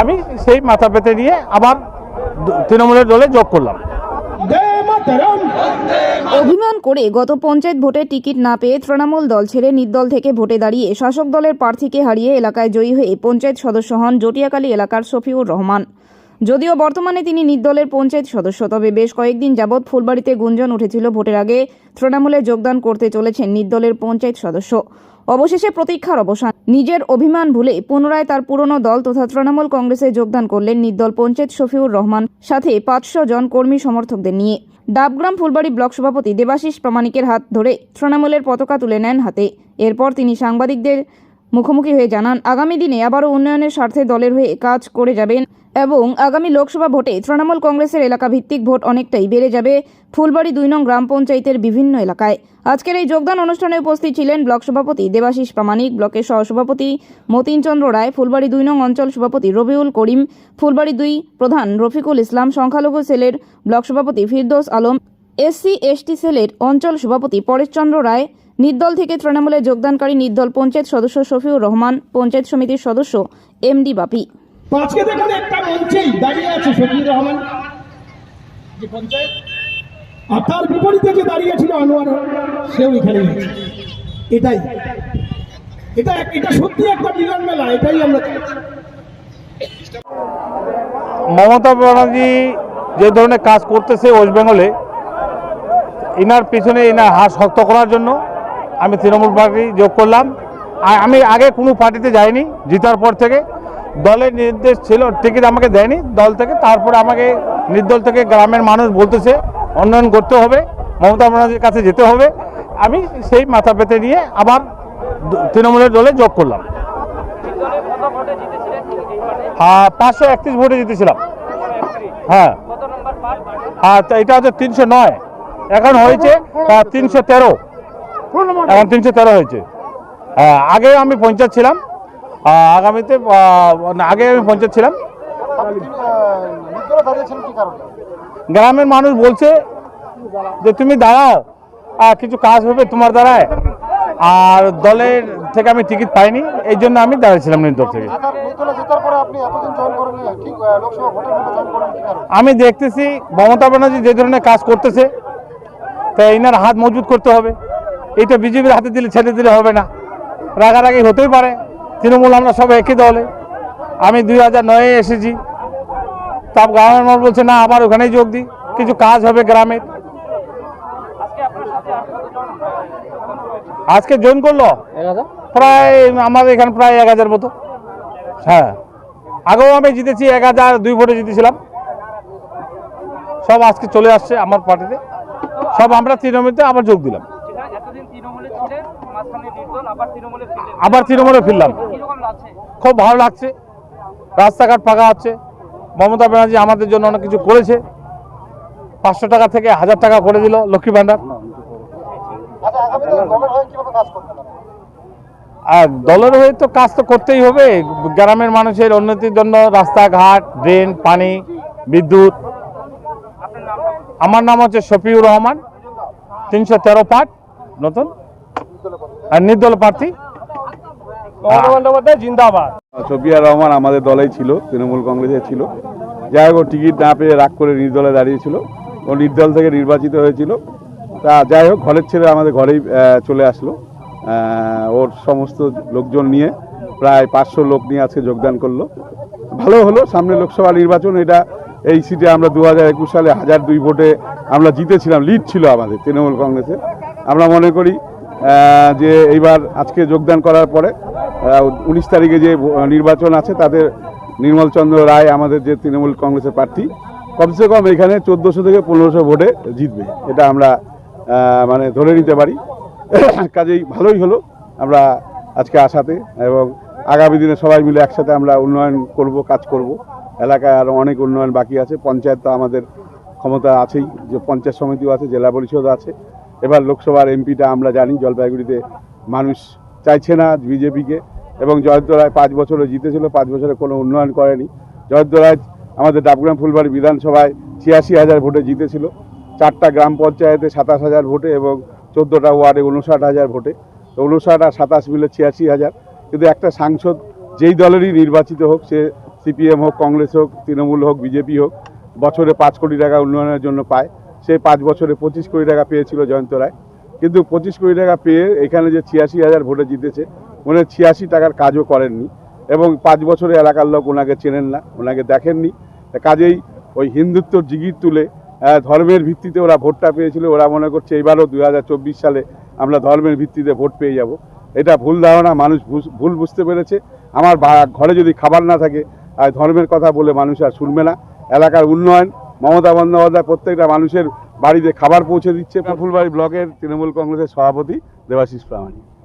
আমি সেই মাথা পেতে নিয়ে আবার তৃণমূলের দলে যোগ করলাম। অভিমান করে গত পঞ্চায়েত ভোটে টিকিট না পেয়ে তৃণমূল দল ছেড়ে নির্দল থেকে ভোটে দাঁড়িয়ে শাসক দলের প্রার্থীকে হারিয়ে এলাকায় জয়ী হয়ে পঞ্চায়েত সদস্য হন জটিয়াকালী এলাকার শফিউর রহমান। যদিও বর্তমানে তিনি নির্দলের পঞ্চায়েত সদস্য, তবে বেশ কয়েকদিন যাবৎ ফুলবাড়িতে গুঞ্জন উঠেছিল ভোটের আগে তৃণমূলে যোগদান করতে চলেছেন নির্দলের পঞ্চায়েত সদস্য। অবশেষে প্রতীক্ষার অবসান। নিজের অভিমান ভুলে পুনরায় তার পুরনো দল তথা তৃণমূল কংগ্রেসে যোগদান করলেন নির্দল পঞ্চায়েত শফিউর রহমান, সাথে পাঁচশো জন কর্মী সমর্থকদের নিয়ে। ডাবগ্রাম ফুলবাড়ি ব্লক সভাপতি দেবাশিস প্রামাণিকের হাত ধরে তৃণমূলের পতাকা তুলে নেন হাতে। এরপর তিনি সাংবাদিকদের মুখোমুখি হয়ে জানান, আগামী দিনে আবারও উন্নয়নের স্বার্থে দলের হয়ে কাজ করে যাবেন এবং আগামী লোকসভা ভোটে তৃণমূল কংগ্রেসের এলাকা ভিত্তিক ভোট অনেকটাই বেড়ে যাবে ফুলবাড়ি দুই নং গ্রাম পঞ্চায়েতের বিভিন্ন এলাকায়। আজকের এই যোগদান অনুষ্ঠানে উপস্থিত ছিলেন ব্লক সভাপতি দেবাশিস প্রামাণিক, ব্লকের সহসভাপতি মতিন চন্দ্র রায়, ফুলবাড়ি দুই নং অঞ্চল সভাপতি রবিউল করিম, ফুলবাড়ি দুই প্রধান রফিকুল ইসলাম, সংখ্যালঘু সেলের ব্লক সভাপতি ফিরদোস আলম, এসসি, এসটি সেলের অঞ্চল সভাপতি পরেশচন্দ্র রায় নির্দল থেকে তৃণমূলে যোগদানকারী নির্দল পঞ্চায়েত সদস্য শফিউর রহমান পঞ্চায়েত সমিতির সদস্য এমডি বাপি। আজকে দেখুন একটা মঞ্চেই দাঁড়িয়ে আছে শফিউর রহমান। যে পঞ্চায়েত। আর তার বিপরীতে যে দাঁড়িয়ে ছিল আনোয়ার সেও এখানে আছে। এটাই। এটা এটা সত্যি একটা মিলন মেলা এটাই আমরা মমতা ব্যানার্জি যে ধরনের কাজ করতেছে ওয়েস্ট বেঙ্গলে ইনার পিছনে এনার হাত শক্ত করার জন্য আমি তৃণমূল পার্টি যোগ করলাম। আমি আগে কোনো পার্টিতে যাইনি, জিতার পর থেকে। দলের নির্দেশ ছিল, টিকিট আমাকে দেয়নি দল থেকে। তারপরে আমাকে নির্দল থেকে গ্রামের মানুষ বলতেছে, উন্নয়ন করতে হবে, মমতা ব্যানার্জির কাছে যেতে হবে। আমি সেই মাথা পেতে নিয়ে আবার তৃণমূলের দলে যোগ করলাম। হ্যাঁ পাঁচশো একত্রিশ ভোটে জিতেছিলাম। হ্যাঁ। হ্যাঁ এটা হচ্ছে তিনশো নয়। এখন হয়েছে তিনশো তেরো। এখন তিনশো তেরো হয়েছে। হ্যাঁ আগে আমি পঞ্চায়েত ছিলাম আগামীতে আগে আমি পঞ্চায়েত ছিলাম। গ্রামের মানুষ বলছে যে, তুমি দাঁড়াও কিছু কাজ হবে তোমার দ্বারায়। আর দলের থেকে আমি টিকিট পাইনি, এই জন্য আমি দাঁড়িয়েছিলাম নির্দল থেকে। আমি দেখতেছি, মমতা ব্যানার্জি যে ধরনের কাজ করতেছে, তা এনার হাত মজবুত করতে হবে। এটা বিজেপির হাতে দিলে ছেড়ে দিলে হবে না। রাগারাগি হতেই পারে। তৃণমূল আমরা সব একই দলে। আমি দুই হাজার নয়ে এসেছি। তার গ্রামের মানুষ বলছে না আবার ওখানেই যোগ দিই। কিছু কাজ হবে গ্রামের। আজকে জয়েন করল? প্রায় আমাদের এখানে প্রায় এক হাজার মতো। হ্যাঁ। আগেও আমি জিতেছি এক হাজার দুই ভোটে জিতেছিলাম। সব আজকে চলে আসছে আমার পার্টিতে। সব আমরা তৃণমূলতে আবার যোগ দিলাম এতদিন তৃণমূলে ছিলেন মাঝখানে নির্দল আবার তৃণমূলে ফিরলাম। খুব ভালো লাগছে। রাস্তাঘাট ফাঁকা হচ্ছে মমতা ব্যানার্জি আমাদের জন্য অনেক কিছু করেছে। পাঁচশো টাকা থেকে হাজার টাকা করে দিল লক্ষ্মী ভাণ্ডার আর দলের হয়ে তো কাজ তো করতেই হবে। গ্রামের মানুষের উন্নতির জন্য রাস্তাঘাট ড্রেন পানি বিদ্যুৎ। আমার নাম হচ্ছে শফিউর রহমান। তিনশো তেরো পাট নতুন? আর নির্দল প্রার্থী? জিন্দাবাদ। সফিয়া রহমান আমাদের দলেই ছিল তৃণমূল কংগ্রেসে ছিল। যাই হোক ও টিকিট না পেয়ে রাগ করে নির্দলে দাঁড়িয়েছিল ও নির্দল থেকে নির্বাচিত হয়েছিল। তা যাই হোক ঘরের ছেলে আমাদের ঘরেই চলে আসলো। ওর সমস্ত লোকজন নিয়ে প্রায় পাঁচশো লোক নিয়ে আজকে যোগদান করল। ভালো হলো সামনে লোকসভা নির্বাচন এটা এই সিটে আমরা দু হাজার একুশ সালে হাজার দুই ভোটে আমরা জিতেছিলাম লিড ছিল আমাদের তৃণমূল কংগ্রেসের। আমরা মনে করি যে এইবার আজকে যোগদান করার পরে উনিশ তারিখে যে নির্বাচন আছে, তাদের নির্মলচন্দ্র রায় আমাদের যে তৃণমূল কংগ্রেসের প্রার্থী, কমসে কম এখানে চোদ্দোশো থেকে পনেরোশো ভোটে জিতবে। এটা আমরা মানে ধরে নিতে পারি। কাজেই ভালোই হলো আমরা আজকে আসাতে এবং আগামী দিনে সবাই মিলে একসাথে আমরা উন্নয়ন করব, কাজ করব। এলাকায় আরও অনেক উন্নয়ন বাকি আছে। পঞ্চায়েত তো আমাদের ক্ষমতা আছেই, যে পঞ্চায়েত সমিতিও আছে, জেলা পরিষদ আছে। এবার লোকসভার এমপিটা আমরা জানি জলপাইগুড়িতে মানুষ চাইছে না বিজেপিকে, এবং জয়ন্ত রায় পাঁচ বছরে জিতেছিল, পাঁচ বছরে কোনো উন্নয়ন করেনি। জয়ন্ত রায় আমাদের ডাবগ্রাম ফুলবাড়ি বিধানসভায় ছিয়াশি হাজার ভোটে জিতেছিল, চারটা গ্রাম পঞ্চায়েতে সাতাশ হাজার ভোটে এবং চোদ্দোটা ওয়ার্ডে উনষাট হাজার ভোটে। তো উনষাট আর সাতাশ মিলে ছিয়াশি হাজার। কিন্তু একটা সাংসদ যেই দলেরই নির্বাচিত হোক, সে সিপিএম হোক, কংগ্রেস হোক, তৃণমূল হোক, বিজেপি হোক, বছরে পাঁচ কোটি টাকা উন্নয়নের জন্য পায়। সেই পাঁচ বছরে পঁচিশ কোটি টাকা পেয়েছিল জয়ন্ত রায়। কিন্তু পঁচিশ কোটি টাকা পেয়ে এখানে যে ছিয়াশি হাজার ভোটে জিতেছে উনি ছিয়াশি টাকার কাজও করেননি এবং পাঁচ বছরে এলাকার লোক ওনাকে চেনেন না, ওনাকে দেখেননি। কাজেই ওই হিন্দুত্বর জিগির তুলে ধর্মের ভিত্তিতে ওরা ভোটটা পেয়েছিল। ওরা মনে করছে এবারও দু হাজার চব্বিশ সালে আমরা ধর্মের ভিত্তিতে ভোট পেয়ে যাব। এটা ভুল ধারণা, মানুষ ভুল বুঝতে পেরেছে। আমার ঘরে যদি খাবার না থাকে আর ধর্মের কথা বলে মানুষ আর শুনবে না। এলাকার উন্নয়ন মমতা বন্দ্যোপাধ্যায় প্রত্যেকটা মানুষের বাড়িতে খাবার পৌঁছে দিচ্ছে। ফুলবাড়ি ব্লকের তৃণমূল কংগ্রেসের সভাপতি দেবাশিস প্রামাণিক।